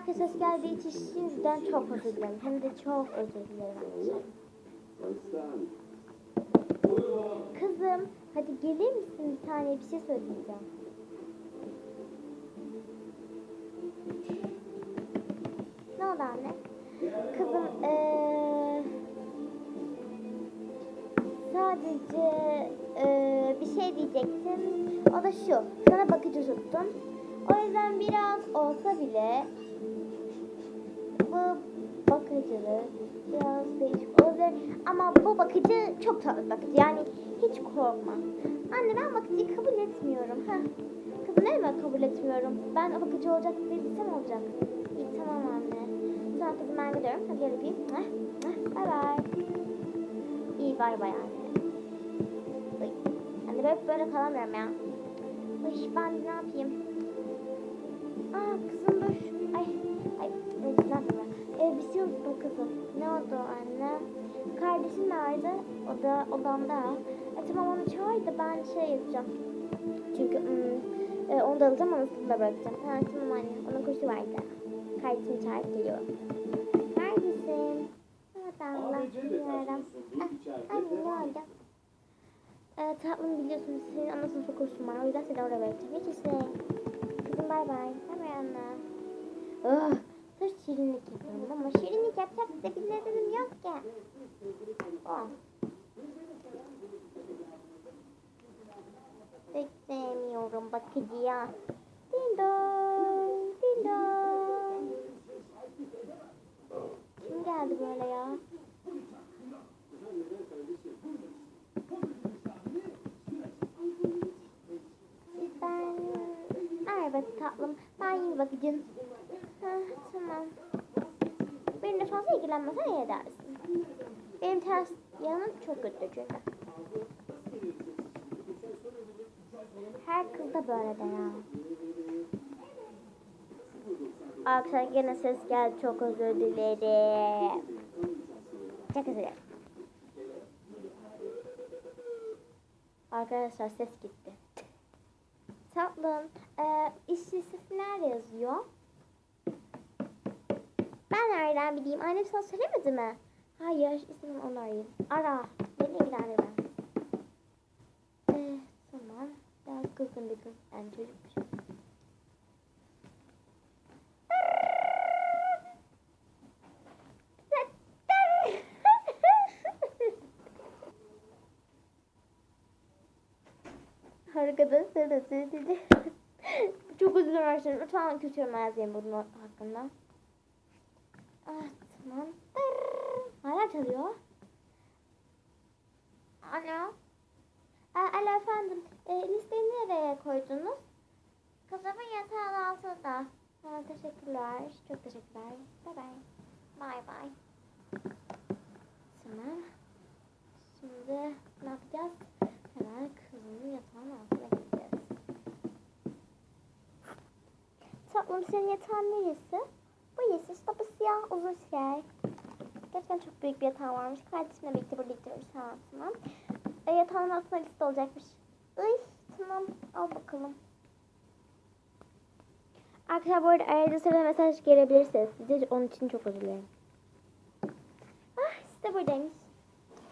arka ses geldiği için şimdiden çok özür dilerim. Hem de çok özür dilerim. Kızım hadi gelir misin bir tane bir şey söyleyeceğim. Ne oldu anne? Kızım ee, sadece ee, bir şey diyecektim. O da şu. Sana bakıcı tuttum. O yüzden biraz olsa bile bakıcılığı biraz değişik olabilir. Ama bu bakıcı çok tatlı bakıcı. Yani hiç korkma. Anne ben bakıcıyı kabul etmiyorum. Heh. Kızım ne demek kabul etmiyorum? Ben bakıcı olacak değilsem olacak. İyi tamam anne. Tamam kızım ben gidiyorum. Hadi yarı bir. Bay bay. İyi bay bay anne. Uy. Anne ben böyle kalamıyorum ya. Uy, ben ne yapayım? Aa kızım dur. Ay ay reklam mı? Elbise ee, şey unutma kızım. Ne oldu anne? Kardeşim nerede? O da odamda. E tamam onu çağır da ben şey yapacağım. Çünkü hmm, e, onu da alacağım anasını da bırakacağım. Ha tamam anne. Onun kursu vardı. Kardeşim çağırıp geliyor. Neredesin? Allah bilmiyorum. Ah, anne ne oldu? E, tatlım biliyorsunuz senin ana sınıfı kursun var. O yüzden seni oraya vereceğim. Hiç işte bay bay. Bay Anna. Oh, dur şirinlik yapalım ama şirinlik yapacak da birilerim yok ya. Oh. Beklemiyorum bakıcıya. Din dong, din dong. Kim geldi böyle ya? tatlım. Ben yeni bakacağım. Ha, tamam. Benimle fazla ilgilenmesen iyi edersin. Benim ters yanım çok kötü çünkü. Her kız da böyle der ha. Akşam gene ses geldi. Çok özür dilerim. Çok özür dilerim. Arkadaşlar ses gitti. Tatlım, ee, e, işçisizler yazıyor. Ben nereden bileyim? Annem sana söylemedi mi? Hayır, ismim Onay. Ara, beni ilgilendirmez. E, ee, tamam, biraz kızgın bir kız. Yani çocukmuş. arkadaşlar sizi çok üzgün arkadaşlar. Lütfen kötü yorum yazmayın bunun hakkında. Atman. Hala çalıyor. Alo. Aa, alo efendim. E, listeyi nereye koydunuz? Kızımın yatağın altında. Ha, teşekkürler. Çok teşekkürler. Bye bye. Bye bye. Tamam. Şimdi ne yapacağız? Ben kızımı yatağın altına gideceğiz. Tatlım senin yatağın neresi? Bu yeşil işte bu siyah uzun şey. Gerçekten çok büyük bir yatağım varmış. Kardeşimle birlikte burada gidiyoruz altına. E, yatağın altına liste olacakmış. Iy tamam al bakalım. Arkadaşlar bu arada arada sırada mesaj gelebilirse size onun için çok özür dilerim. Ah işte buradaymış.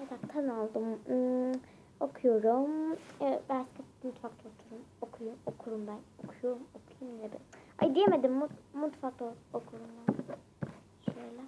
Yataktan aldım. Hmm. Okuyorum. Evet, ben mutfakta otururum. Okuyorum, okurum ben. Okuyorum, okuyayım ne ben. Ay diyemedim. Mut, mutfakta okurum ben. Şöyle.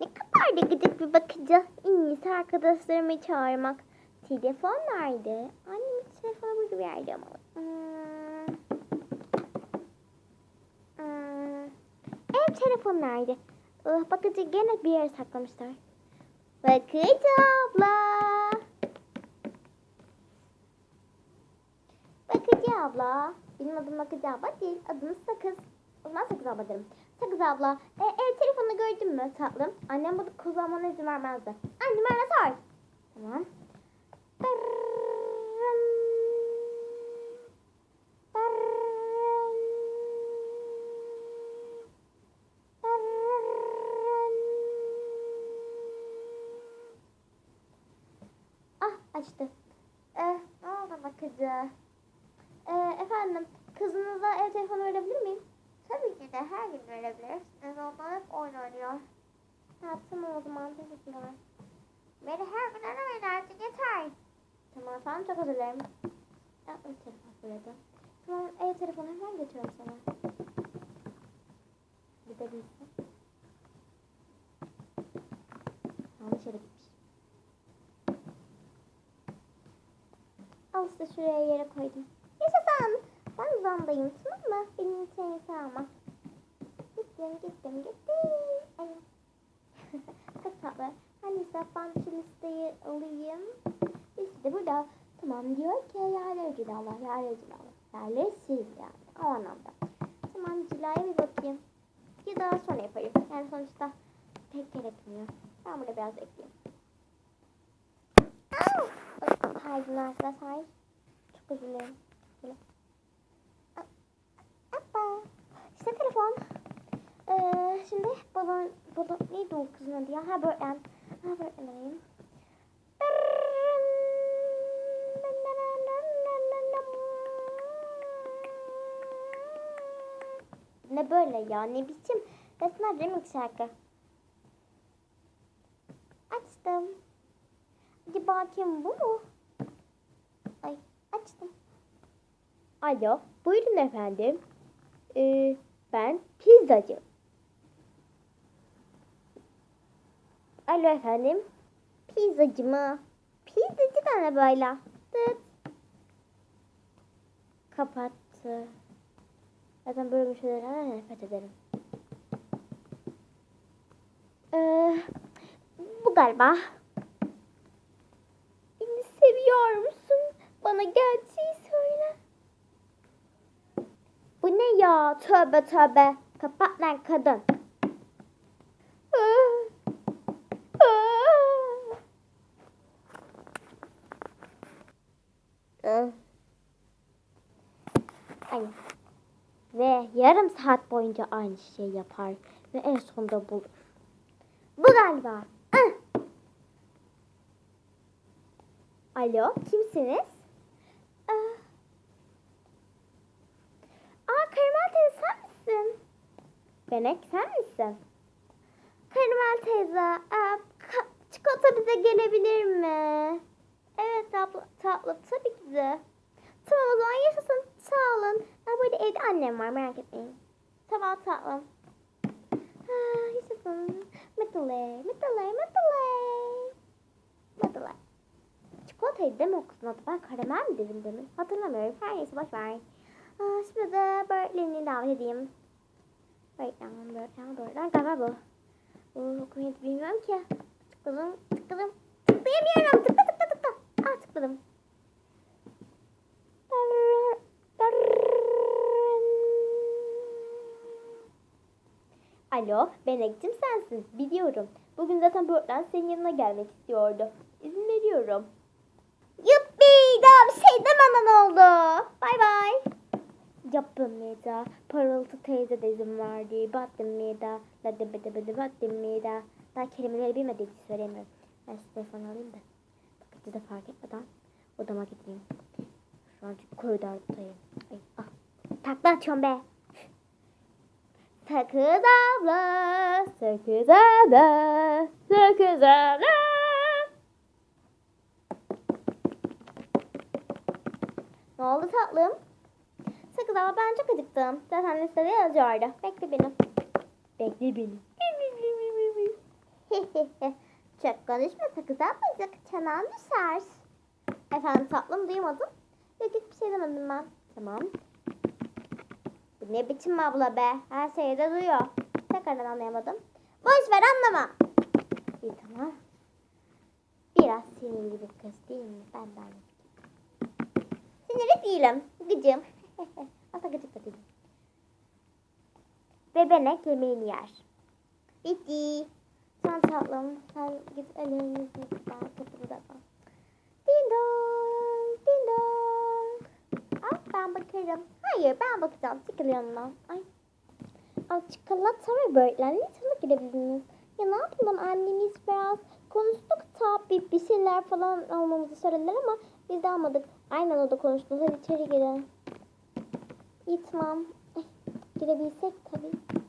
Ne kadar da gıcık bir bakıcı. En iyisi arkadaşlarımı çağırmak. Telefon nerede? Annemin telefonu burada bir yerde ama. telefon nerede? Ah, bakıcı gene bir yere saklamışlar. Bakıcı abla. Bakıcı abla. Benim adım Bakıcı abla değil. Adım Sakız. O zaman Sakız abla derim. Sakız abla. E, e telefonunu gördün mü tatlım? Annem bunu kullanmana izin vermezdi. Annem bana. Tamam. Dırr. Açtı. Ee, ne oldu sıkıcı. Ee, efendim, kızınıza ev telefonu verebilir miyim? Tabii ki de her gün verebilirsiniz. Onlar hep oyun oynuyor. Ha, tamam o zaman teşekkürler. Beni her gün aramayın artık yeter. Tamam efendim çok özür dilerim. Ya, ev telefonu burada. Tamam ev telefonu hemen geçiyorum sana. Gidebilirsin. Yanlış yere gitmiş. Al işte şuraya yere koydum. Yaşasın. Ben uzandayım tamam mı? Benim için sağma. Gittim gittim gittim. Ay. Çok tatlı. Ben şu listeyi alayım. Liste burada. Tamam diyor ki yerleri cilalar, yerleri cilalar. Yerleri sil yani o anlamda. Tamam cilaya bir bakayım. Ya daha sonra yaparım. Yani sonuçta pek gerekmiyor. Ben burada biraz ekleyeyim. Au! Ay, Pardon arkadaşlar. Özür. Böyle. Hoppa. İşte telefon. Ee, şimdi balon, balon neydi o kızın adı ya? Ha Birdland. Ha Birdland alayım. Ne böyle ya? Ne biçim? Resmen remix şarkı. Açtım. Acaba kim bu? Ay açtım. Alo, buyurun efendim. Ee, ben pizzacı. Alo efendim. Pizzacı mı? Pizzacı da ne böyle? Tıt. Kapattı. Zaten böyle bir şeylerden nefret ederim. Ee, bu galiba. Bana gerçeği söyle. Bu ne ya? Tövbe tövbe. Kapat lan kadın. Ay. Ve yarım saat boyunca aynı şeyi yapar. Ve en sonunda bulur. Bu galiba. Alo, kimsiniz? Aa, Aa Karamel teyze sen misin? Benek sen misin? Karamel teyze, ka- çikolata bize gelebilir mi? Evet abla, tatlı tabii ki de. Tamam o zaman yaşasın. Sağ olun. Aa, burada evde annem var merak etmeyin. Tamam tatlım. Ha, yaşasın. Metalay, metalay, metalay. Metalay. Çikolataydı değil mi o kızın adı? Ben karamel mi dedim demin? Hatırlamıyorum. Her neyse boş ver. Aa, şimdi de Berlin'i davet edeyim. Berlin, Berlin, Berlin. Galiba bu. Bu okumayı bilmiyorum ki. Tıkladım, tıkladım. Tıklayamıyorum. Tıkla, tıkla, tıkla. Aa, tıkladım. Alo, Benek'cim sensin. Biliyorum. Bugün zaten Börtlen senin yanına gelmek istiyordu. İzin veriyorum. Yuppi! Daha bir şey demeden oldu. Bay bay. Yapılmaydı. Parıltı teyze de izin verdi. Batılmaydı. La de bede bede batılmaydı. Daha kelimeleri bilmediği için söylemiyorum. Ben şu telefonu alayım da. Bakıcı da fark etmeden odama gideyim. Şu an çünkü koridordayım. Ay, ah. Takla atıyorum be. Sakız abla, sakız abla, sakız abla. Ne oldu tatlım? Sakız abla ben çok acıktım. Zaten listede yazıyordu. Bekle beni. Bekle beni. çok konuşma sakız abla. Çanan düşer. Efendim tatlım duymadım. Yok hiçbir şey demedim ben. Tamam. Bu ne biçim abla be? Her şeyi de duyuyor. Tekrardan anlayamadım. Boş ver anlama. İyi tamam. Biraz sinirli bir kız değil mi? Ben de aynı. Sinirli değilim. Gıcım. Aslında gıcık da değilim. Bebenek yemeğini yer. Bitti. Sen tatlım. Sen git yüzünü ben kapını da bak. Ding dong. Ding dong. Al ben bakarım. Hayır ben bakacağım. Çıkıl yanından. Ay. Al çikolata ve böğürtlenle sana girebildiniz. Ya ne yapalım annemiz biraz konuştuk tabii bir şeyler falan almamızı söylediler ama biz de almadık. Aynı odada konuştunuz. Hadi içeri girin. İyi tamam. Eh, Girebilsek tabii.